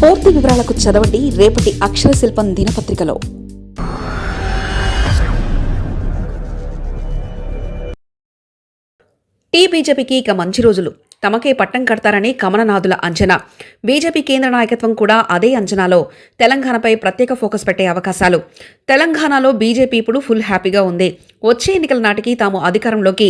పూర్తి వివరాలకు చదవండి రేపటి అక్షర శిల్పం దినపత్రికలో. టీ బీజేపీకి ఇక మంచి రోజులు. తమకే పట్టం కడతారని కమలనాథుల అంచనా. బీజేపీ కేంద్ర నాయకత్వం కూడా అదే అంచనాలో. తెలంగాణపై ప్రత్యేక ఫోకస్ పెట్టే అవకాశాలు. తెలంగాణలో బీజేపీ ఇప్పుడు ఫుల్ హ్యాపీగా ఉంది. వచ్చే ఎన్నికల నాటికి తాము అధికారంలోకి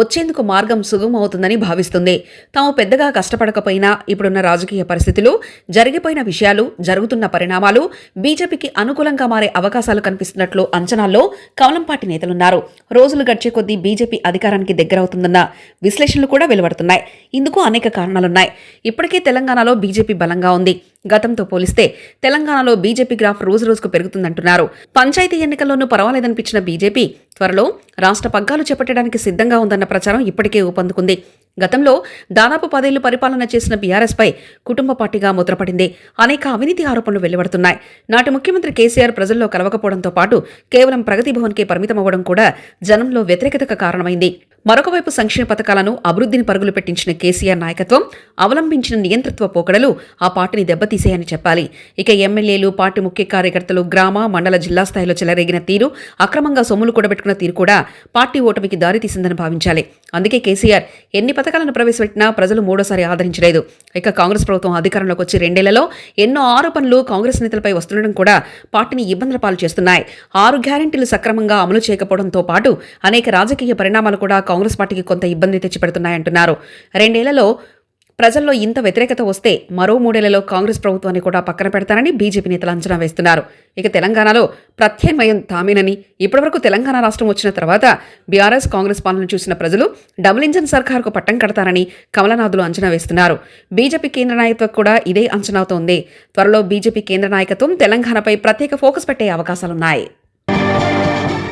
వచ్చేందుకు మార్గం సుగమం అవుతుందని భావిస్తుంది. తాము పెద్దగా కష్టపడకపోయినా ఇప్పుడున్న రాజకీయ పరిస్థితులు జరిగిపోయిన విషయాలు జరుగుతున్న పరిణామాలు బీజేపీకి అనుకూలంగా మారే అవకాశాలు కనిపిస్తున్నట్లు అంచనాల్లో కమలంపాటి నేతలున్నారు. రోజులు గడిచే కొద్దీ బీజేపీ అధికారానికి దగ్గరవుతుందన్న విశ్లేషణలు కూడా వెలువడుతున్నాయి. ఇందుకు అనేక కారణాలున్నాయి. ఇప్పటికే తెలంగాణలో బీజేపీ బలంగా ఉంది. గతంతో పోలిస్తే తెలంగాణలో బీజేపీ గ్రాఫ్ రోజు రోజుకు పెరుగుతుందంటున్నారు. పంచాయతీ ఎన్నికల్లోనూ పర్వాలేదనిపించిన బీజేపీ త్వరలో రాష్ట్ర పగ్గాలు చేపట్టడానికి సిద్ధంగా ఉందన్న ప్రచారం ఇప్పటికే ఊపందుకుంది. గతంలో దాదాపు పదేళ్ళు పరిపాలన చేసిన బీఆర్ఎస్పై కుటుంబ పార్టీగా ముద్రపడింది. అనేక అవినీతి ఆరోపణలు వెలువడుతున్నాయి. నాటి ముఖ్యమంత్రి కేసీఆర్ ప్రజల్లో కలవకపోవడంతో పాటు కేవలం ప్రగతి భవన్కే పరిమితమవ్వడం కూడా జనంలో వ్యతిరేకతకు కారణమైంది. మరొకవైపు సంక్షేమ పథకాలను అభివృద్ధిని పరుగులు పెట్టించిన కేసీఆర్ నాయకత్వం అవలంబించిన నియంతృత్వ పోకడలు ఆ పార్టీని దెబ్బతీశాయని చెప్పాలి. ఇక ఎమ్మెల్యేలు పార్టీ ముఖ్య కార్యకర్తలు గ్రామ మండల జిల్లా స్థాయిలో చెలరేగిన తీరు అక్రమంగా సొమ్ములు కూడబెట్టుకున్న తీరు కూడా పార్టీ ఓటమికి దారితీసిందని భావించాలి. అందుకే కేసీఆర్ ఎన్ని పథకాలను ప్రవేశపెట్టినా ప్రజలు మూడోసారి ఆదరించలేదు. ఇక కాంగ్రెస్ ప్రభుత్వం అధికారంలోకి వచ్చి రెండేళ్ళలో ఎన్నో ఆరోపణలు కాంగ్రెస్ నేతలపై వస్తుండడం కూడా పార్టీని ఇబ్బందుల పాలు చేస్తున్నాయి. ఆరు గ్యారెంటీలు సక్రమంగా అమలు చేయకపోవడంతో పాటు అనేక రాజకీయ పరిణామాలు కూడా కాంగ్రెస్ పార్టీకి కొంత ఇబ్బంది తెచ్చిపెడుతున్నాయంటున్నారు. రెండేళ్ళలో ప్రజల్లో ఇంత వ్యతిరేకత వస్తే మరో మూడేళ్ళలో కాంగ్రెస్ ప్రభుత్వాన్ని కూడా పక్కన పెడతారని బీజేపీ నేతలు అంచనా వేస్తున్నారు. ఇక తెలంగాణలో ప్రత్యామ్నాయం తామేనని ఇప్పటివరకు తెలంగాణ రాష్ట్రం వచ్చిన తర్వాత బీఆర్ఎస్ కాంగ్రెస్ పాలన చూసిన ప్రజలు డబుల్ ఇంజన్ సర్కార్కు పట్టం కడతారని కమలనాథులు అంచనా వేస్తున్నారు. బీజేపీ కేంద్ర నాయకత్వం కూడా ఇదే అంచనాతో ఉంది. త్వరలో బీజేపీ కేంద్ర నాయకత్వం తెలంగాణపై ప్రత్యేక ఫోకస్ పెట్టే అవకాశాలున్నాయి.